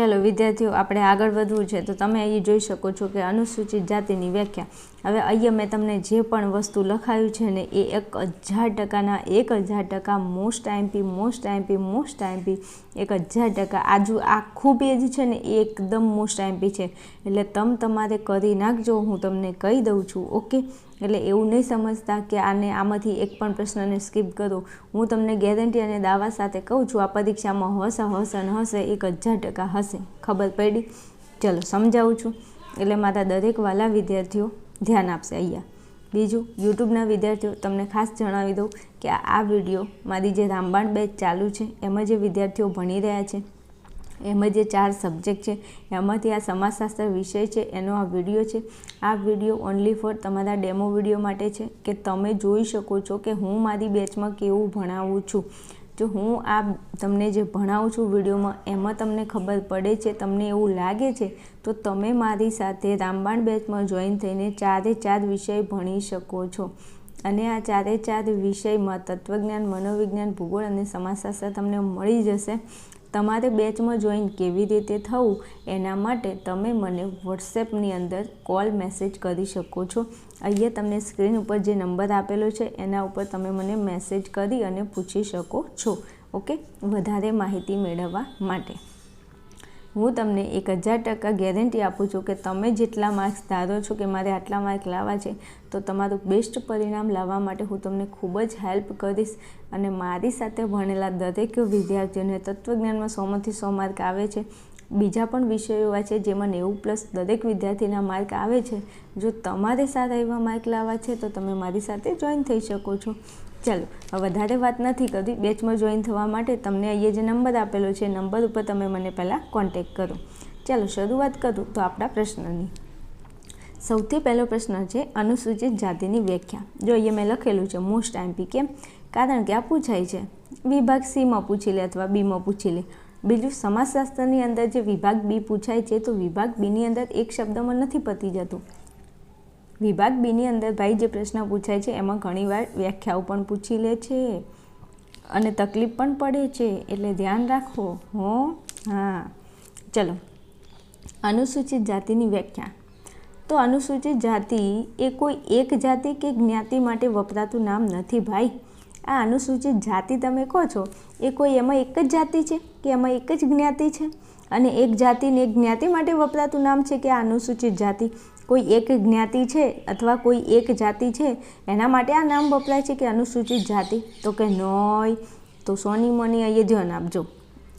ચાલો વિદ્યાર્થીઓ, આપણે આગળ વધવું છે. તો તમે અહીં જોઈ શકો છો કે અનુસૂચિત જાતિની વ્યાખ્યા. હવે અહીંયા મેં તમને જે પણ વસ્તુ લખાયું છે ને, એ એક હજાર ટકાના, એક હજાર ટકા most IMP most IMP most IMP એક હજાર ટકા. આજુ આખું પેજ છે ને, એ એકદમ મોસ્ટ આઈમ્પી છે. એટલે તમ તમારે કરી નાખજો, હું તમને કહી દઉં છું, ઓકે? એટલે એવું નહીં સમજતા કે આને આમાંથી એક પણ પ્રશ્નને સ્કીપ કરો. હું તમને ગેરંટી અને દાવા સાથે કહું છું, આ પરીક્ષામાં હશે હશે અને હશે એક હજાર ટકા હશે. ખબર પડી? ચલો, સમજાવું છું. એટલે મારા દરેક વાલા વિદ્યાર્થીઓ ધ્યાન આપશે, અહીંયા. બીજું, યુટ્યુબના વિદ્યાર્થીઓ, તમને ખાસ જણાવી દઉં કે આ વીડિયો મારી જે રામબાણ બેચ ચાલુ છે, એમાં જે વિદ્યાર્થીઓ ભણી રહ્યા છે, એમાં જે ચાર સબ્જેક્ટ છે, એમાંથી આ સમાજશાસ્ત્ર વિષય છે, એનો આ વીડિયો છે. આ વીડિયો ઓનલી ફોર તમારા ડેમો વીડિયો માટે છે કે તમે જોઈ શકો છો કે હું મારી બેચમાં કેવું ભણાવું છું. જો હું આ તમને જે ભણાવું છું વિડીયોમાં, એમાં તમને ખબર પડે છે, તમને એવું લાગે છે, તો તમે મારી સાથે રામબાણ બેચમાં જોઈન થઈને ચારે ચાર વિષય ભણી શકો છો. અને આ ચારે ચાર વિષયમાં તત્વજ્ઞાન, મનોવિજ્ઞાન, ભૂગોળ અને સમાજશાસ્ત્ર તમને મળી જશે. તમારે બેચમાં જોઈન કેવી રીતે થવું એના માટે તમે મને વોટ્સએપની અંદર કોલ મેસેજ કરી શકો છો. અહીંયા તમને સ્ક્રીન ઉપર જે નંબર આપેલો છે, એના ઉપર તમે મને મેસેજ કરી અને પૂછી શકો છો. ઓકે? વધારે માહિતી મેળવવા માટે. હું તમને એક હજાર ટકા ગેરંટી આપું છું કે તમે જેટલા માર્ક્સ ધારો છો કે મારે આટલા માર્ક લાવવા છે, તો તમારું બેસ્ટ પરિણામ લાવવા માટે હું તમને ખૂબ જ હેલ્પ કરીશ. અને મારી સાથે ભણેલા દરેક વિદ્યાર્થીઓને તત્વજ્ઞાનમાં સોમાંથી સો માર્ક આવે છે. બીજા પણ વિષયો એવા છે જેમાં નેવું પ્લસ દરેક વિદ્યાર્થીના માર્ક આવે છે. જો તમારે સારા એવા માર્ક લાવવા છે, તો તમે મારી સાથે જોઈન થઈ શકો છો. ચાલો વધારે વાત નથી કરતી. બેચમાં જોઈન થવા માટે તમને અહીંયા જે નંબર આપેલો છે નંબર ઉપર તમે મને પહેલાં કોન્ટેક કરો. ચાલો, શરૂઆત કરું તો આપણા પ્રશ્નની. સૌથી પહેલો પ્રશ્ન છે, અનુસૂચિત જાતિની વ્યાખ્યા. જો અહીંયા મેં લખેલું છે મોસ્ટ એમપી કેમ કારણ કે આ પૂછાય છે. વિભાગ સીમાં પૂછી લે અથવા બીમાં પૂછી લે. બીજું, સમાજશાસ્ત્રની અંદર જે વિભાગ બી પૂછાય છે, તો વિભાગ બીની અંદર એક શબ્દમાં નથી પતી જતું. વિભાગ બીની અંદર ભાઈ જે પ્રશ્ન પૂછાય છે, એમાં ઘણીવાર વ્યાખ્યાઓ પણ પૂછી લે છે અને તકલીફ પણ પડે છે, એટલે ધ્યાન રાખો. હો? હા. ચલો. અનુસૂચિત જાતિની વ્યાખ્યા. તો અનુસૂચિત જાતિ એ કોઈ એક જાતિ કે જ્ઞાતિ માટે વપરાતું નામ નથી ભાઈ. આ અનુસૂચિત જાતિ તમે કહો છો, એ કોઈ એમાં એક જ જાતિ છે કે એમાં એક જ જ્ઞાતિ છે? અને એક જાતિને એક જ્ઞાતિ માટે વપરાતું નામ છે કે આ અનુસૂચિત જાતિ? કોઈ એક જ્ઞાતિ છે અથવા કોઈ એક જાતિ છે, એના માટે આ નામ વપરાય છે કે અનુસૂચિત જાતિ. તો કે નોય, તો સોની મની અહીંયા ધ્યાન આપજો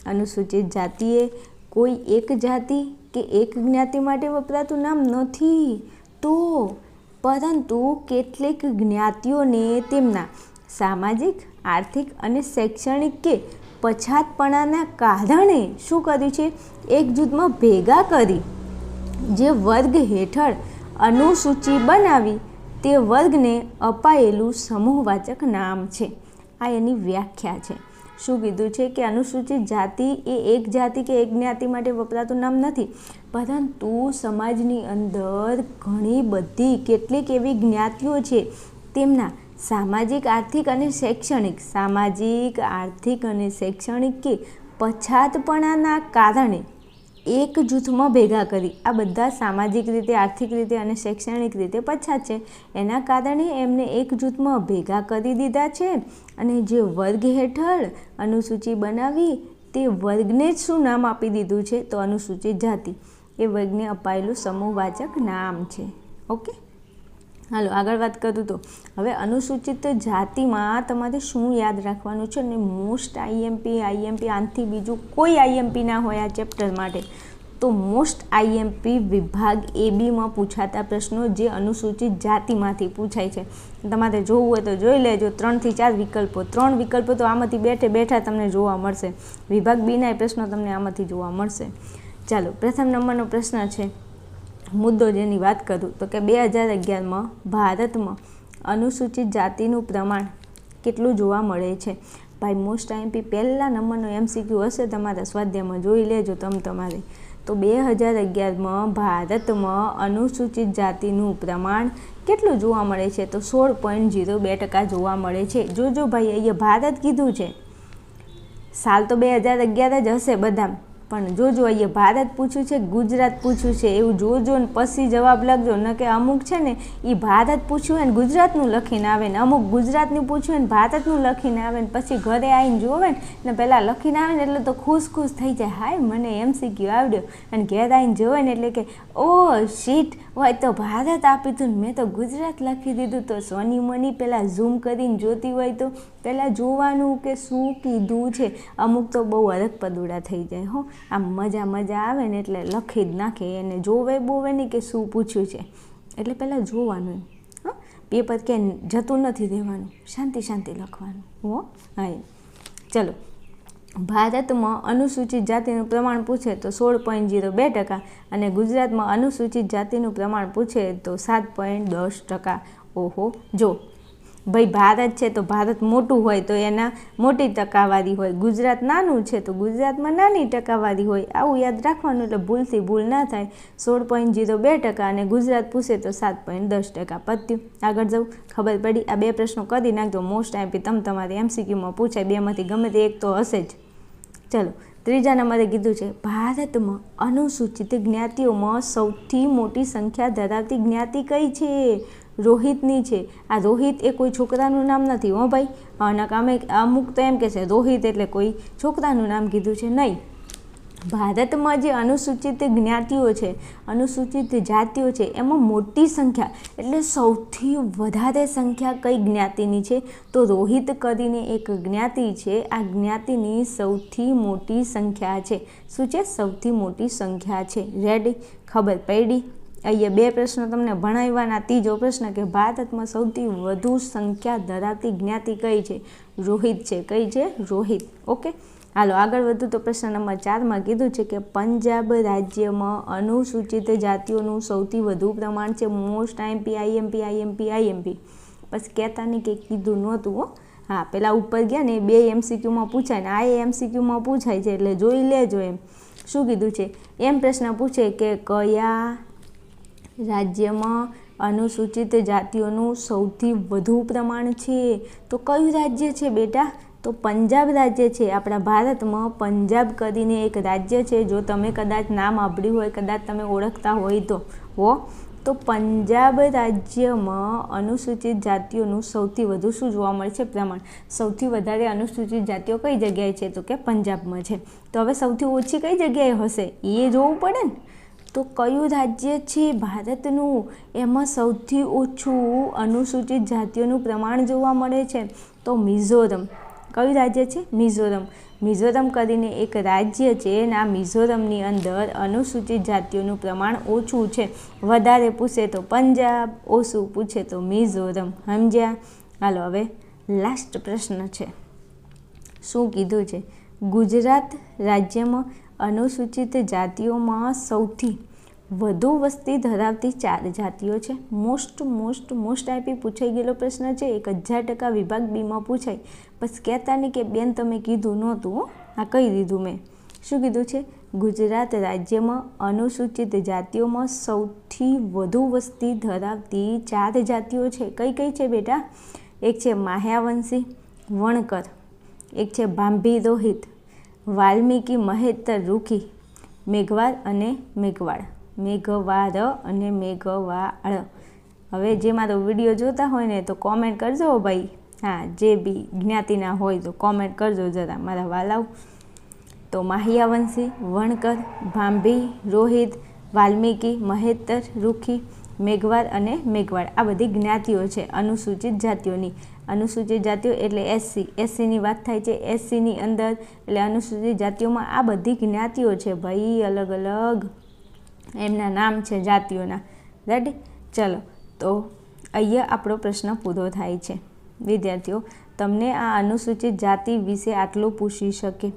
અનુસૂચિત જાતિએ કોઈ એક જાતિ કે એક જ્ઞાતિ માટે વપરાતું નામ નથી. તો પરંતુ કેટલીક જ્ઞાતિઓને તેમના સામાજિક, આર્થિક અને શૈક્ષણિક કે પછાતપણાના કારણે શું કર્યું છે? એક જૂથમાં ભેગા કરી જે વર્ગ હેઠળ અનુસૂચિ બનાવી તે વર્ગને અપાયેલું સમૂહવાચક નામ છે. આ એની વ્યાખ્યા છે. શું કીધું છે કે અનુસૂચિત જાતિ એ એક જાતિ કે એક જ્ઞાતિ માટે વપરાતું નામ નથી? પરંતુ સમાજની અંદર ઘણી બધી કેટલીક એવી જ્ઞાતિઓ છે. તેમના સામાજિક, આર્થિક અને શૈક્ષણિક, સામાજિક, આર્થિક અને શૈક્ષણિક કે પછાતપણાના કારણે એક જૂથમાં ભેગા કરી. આ બધા સામાજિક રીતે, આર્થિક રીતે અને શૈક્ષણિક રીતે પછાત છે. એના કારણે એમને એક જૂથમાં ભેગા કરી દીધા છે અને જે વર્ગ હેઠળ અનુસૂચિ બનાવી તે વર્ગને જ શું નામ આપી દીધું છે? તો અનુસૂચિત જાતિ. એ વર્ગને અપાયેલું સમૂહવાચક નામ છે. ઓકે? હાલો, આગળ વાત કરું તો. હવે અનુસૂચિત જાતિમાં તમારે શું યાદ રાખવાનું છે? અને મોસ્ટ આઈએમપી આઈએમપી આનથી બીજું કોઈ આઈએમપી ના હોય આ ચેપ્ટર માટે. તો મોસ્ટ આઈએમપી વિભાગ એ બીમાં પૂછાતા પ્રશ્નો જે અનુસૂચિત જાતિમાંથી પૂછાય છે. તમારે જોવું હોય તો જોઈ લેજો. ત્રણથી ચાર વિકલ્પો. ત્રણ વિકલ્પો તો આમાંથી બેઠે બેઠા તમને જોવા મળશે. વિભાગ બીના પ્રશ્નો તમને આમાંથી જોવા મળશે. ચાલો, પ્રથમ નંબરનો પ્રશ્ન છે. મુદ્દો જેની વાત કરું તો કે બે હજાર અગિયારમાં ભારતમાં અનુસૂચિત જાતિનું પ્રમાણ કેટલું જોવા મળે છે? ભાઈ મોસ્ટ આઈમ્પી પહેલા નંબરનો એમસીક્યુ હશે, તમારા સ્વાધ્યાયમાં જોઈ લેજો તમે તમારે. તો બે હજાર અગિયારમાં ભારતમાં અનુસૂચિત જાતિનું પ્રમાણ કેટલું જોવા મળે છે? તો સોળ પોઈન્ટ જીરો બે ટકા જોવા મળે છે. જોજો ભાઈ, અહીંયા ભારત કીધું છે. સાલ તો બે હજાર અગિયાર જ હશે બધા પણ જોજો અહીંયા ભારત પૂછ્યું છે, ગુજરાત પૂછ્યું છે, એવું જોજો ને પછી જવાબ લખજો. ન કે અમુક છે ને એ ભારત પૂછ્યું હોય ને ગુજરાતનું લખીને આવે ને, અમુક ગુજરાતનું પૂછ્યું હોય ને ભારતનું લખીને આવે ને, પછી ઘરે આવીને જોવે ને પહેલાં લખીને આવે ને એટલે તો ખુશ ખુશ થઈ જાય. હાય, મને એમસીક્યુ આવડ્યો. અને ઘેર આવીને જોવે ને એટલે કે ઓ શીટ હોય તો ભારત આપી તું મેં તો ગુજરાત લખી દીધું તો સોની મની પહેલાં ઝૂમ કરીને જોતી હોય તો પહેલાં જોવાનું કે શું કીધું છે, અમુક તો બહુ અરગ પદુડા થઈ જાય હો. આમ મજા મજા આવે ને એટલે લખી જ નાખે એને જોવે બોવે નહીં કે શું પૂછ્યું છે. એટલે પહેલાં જોવાનું હો. પેપર ક્યાંય જતું નથી રહેવાનું, શાંતિ શાંતિ લખવાનું, હો. હા ચલો. ભારતમાં અનુસૂચિત જાતિનું પ્રમાણ પૂછે તો સોળ પોઈન્ટ જીરો બે ટકા અને ગુજરાતમાં અનુસૂચિત જાતિનું પ્રમાણ પૂછે તો સાત પોઈન્ટ દસ ટકા. ઓહો, જો. ભાઈ, ભારત છે તો ભારત મોટું હોય તો એના મોટી ટકાવારી હોય. ગુજરાત નાનું છે તો ગુજરાતમાં નાની ટકાવારી હોય. આવું યાદ રાખવાનું એટલે ભૂલથી ભૂલ ના થાય. સોળ પોઈન્ટ જીરો બે ટકા અને ગુજરાત પૂછે તો સાત પોઈન્ટ દસ ટકા. પત્યું. આગળ જવું. ખબર પડી. આ બે પ્રશ્નો કરી નાખજો. મોસ્ટ આઈપી તમ તમારી એમસીક્યુમાં પૂછાય. બેમાંથી ગમે તે એક તો હશે જ. ચલો, ત્રીજા નંબરે કીધું છે, ભારતમાં અનુસૂચિત જ્ઞાતિઓમાં સૌથી મોટી સંખ્યા ધરાવતી જ્ઞાતિ કઈ છે? રોહિતની છે. આ રોહિત એ કોઈ છોકરાનું નામ નથી, હો ભાઈ. અને અમે અમુક તો એમ કહેશે રોહિત એટલે કોઈ છોકરાનું નામ કીધું છે. નહીં. ભારતમાં જે અનુસૂચિત જ્ઞાતિઓ છે, અનુસૂચિત જાતિઓ છે, એમાં મોટી સંખ્યા, એટલે સૌથી વધારે સંખ્યા કઈ જ્ઞાતિની છે? તો રોહિત કરીને એક જ્ઞાતિ છે, આ જ્ઞાતિની સૌથી મોટી સંખ્યા છે. શું છે? સૌથી મોટી સંખ્યા છે. રેડી ખબર પડી? અહીંયા બે પ્રશ્નો તમને ભણાવવાના. ત્રીજો પ્રશ્ન કે ભારતમાં સૌથી વધુ સંખ્યા ધરાવતી જ્ઞાતિ કઈ છે? રોહિત છે. કઈ છે? રોહિત. ઓકે? હાલો, આગળ વધુ તો પ્રશ્ન નંબર ચારમાં કીધું છે કે પંજાબ રાજ્યમાં અનુસૂચિત જાતિઓનું સૌથી વધુ પ્રમાણ છે. Most IMP IMP IMP IMP પછી કહેતા નહીં કે કીધું નહોતું હો. હા, પેલા ઉપર ગયા ને બે એમસીક્યુમાં પૂછાય ને આ એમસીક્યુમાં પૂછાય છે એટલે જોઈ લેજો એમ. શું કીધું છે? એમ પ્રશ્ન પૂછે કે કયા રાજ્યમાં અનુસૂચિત જાતિઓનું સૌથી વધુ પ્રમાણ છે? તો કયું રાજ્ય છે બેટા? તો પંજાબ રાજ્ય છે, આપણા ભારતમાં પંજાબ કરીને એક રાજ્ય છે, જો તમે કદાચ નામ સાંભળ્યું હોય, કદાચ તમે ઓળખતા હોય તો. હો? તો પંજાબ રાજ્યમાં અનુસૂચિત જાતિઓનું સૌથી વધુ શું જોવા મળે છે પ્રમાણ? સૌથી વધારે અનુસૂચિત જાતિઓ કઈ જગ્યાએ છે? તો કે પંજાબમાં છે. તો હવે સૌથી ઓછી કઈ જગ્યાએ હશે? એ જોવું પડે ને. તો કયું રાજ્ય છે ભારતનું? એમાં સૌથી ઓછું અનુસૂચિત જાતિઓનું પ્રમાણ જોવા મળે છે. તો મિઝોરમ. કયું રાજ્ય છે? મિઝોરમ. મિઝોરમ કરીને એક રાજ્ય છે એના મિઝોરમની અંદર અનુસૂચિત જાતિઓનું પ્રમાણ ઓછું છે. વધારે પૂછે તો પંજાબ, ઓછું પૂછે તો મિઝોરમ. સમજ્યા? હાલો, હવે લાસ્ટ પ્રશ્ન છે. શું કીધું છે? ગુજરાત રાજ્યમાં અનુસૂચિત જાતિઓમાં સૌથી વધુ વસ્તી ધરાવતી ચાર જાતિઓ છે. મોસ્ટ મોસ્ટ મોસ્ટ આઈપી પૂછાઈ ગયેલો પ્રશ્ન છે. એક હજાર ટકા વિભાગ બીમાં પૂછાય. બસ કહેતા નહીં કે બેન તમે કીધું નહોતું આ કહી દીધું મેં. શું કીધું છે? ગુજરાત રાજ્યમાં અનુસૂચિત જાતિઓમાં સૌથી વધુ વસ્તી ધરાવતી ચાર જાતિઓ છે. કઈ કઈ છે બેટા? એક છે માહ્યાવંશી વણકર. એક છે ભાંભી રોહિત, વાલ્મીકી મહેતર રૂખી મેઘવાળ અને મેઘવાળ. મેઘવાળ અને મેઘવાળ. હવે જે મારો વીડિયો જોતા હોય ને તો કોમેન્ટ કરજો ભાઈ. હા, જે બી જ્ઞાતિના હોય તો કોમેન્ટ કરજો જરા મારા વાલાવ તો માહિયાવંશી, વણકર, ભાંભી, રોહિત, વાલ્મીકી, મહેતર, રૂખી મેઘવાર અને મેઘવાળ. આ બધી જ્ઞાતિઓ છે, અનુસૂચિત જાતિઓની. અનુસૂચિત જાતિઓ એટલે એસસી એસસીની વાત થાય છે એસસીની અંદર. એટલે અનુસૂચિત જાતિઓમાં આ બધી જ્ઞાતિઓ છે ભાઈ, અલગ અલગ. એમના નામ છે જાતિઓના. રેડી ચલો, તો અહીંયા આપણો પ્રશ્ન પૂરો થાય છે. વિદ્યાર્થીઓ, તમને આ અનુસૂચિત જાતિ વિશે આટલું પૂછી શકે.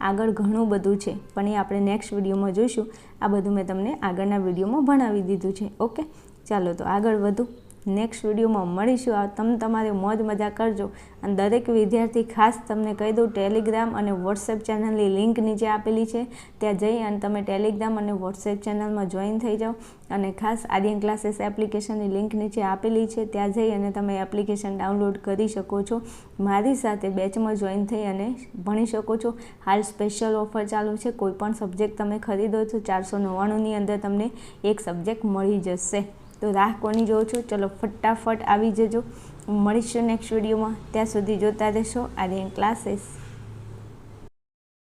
આગળ ઘણું બધું છે, પણ એ આપણે નેક્સ્ટ વિડીયોમાં જોઈશું. આ બધું મેં તમને આગળના વિડીયોમાં ભણાવી દીધું છે. ઓકે ચાલો, તો આગળ વધુ. નેક્સ્ટ વિડીયોમાં મળીશું. આ તમે તમારે મોજ મજા કરજો. અને દરેક વિદ્યાર્થી ખાસ તમને કહી દઉં ટેલિગ્રામ અને વોટ્સએપ ચેનલની લિંક નીચે આપેલી છે. ત્યાં જઈ અને તમે ટેલિગ્રામ અને વોટ્સએપ ચેનલમાં જોઈન થઈ જાઓ. અને ખાસ આર્યન ક્લાસીસ એપ્લિકેશનની લિંક નીચે આપેલી છે. ત્યાં જઈ અને તમે એપ્લિકેશન ડાઉનલોડ કરી શકો છો. મારી સાથે બેચમાં જોઈન થઈ અને ભણી શકો છો. હાલ સ્પેશિયલ ઓફર ચાલુ છે. કોઈપણ સબ્જેક્ટ તમે ખરીદો તો ચારસો નવ્વાણુંની અંદર તમને એક સબ્જેક્ટ મળી જશે. તો રાહ કોની જોઉં છું? ચલો ફટાફટ આવી જજો. મળીશું નેક્સ્ટ વિડીયોમાં ત્યાં સુધી જોતા રહેશો. આર્યન ક્લાસીસ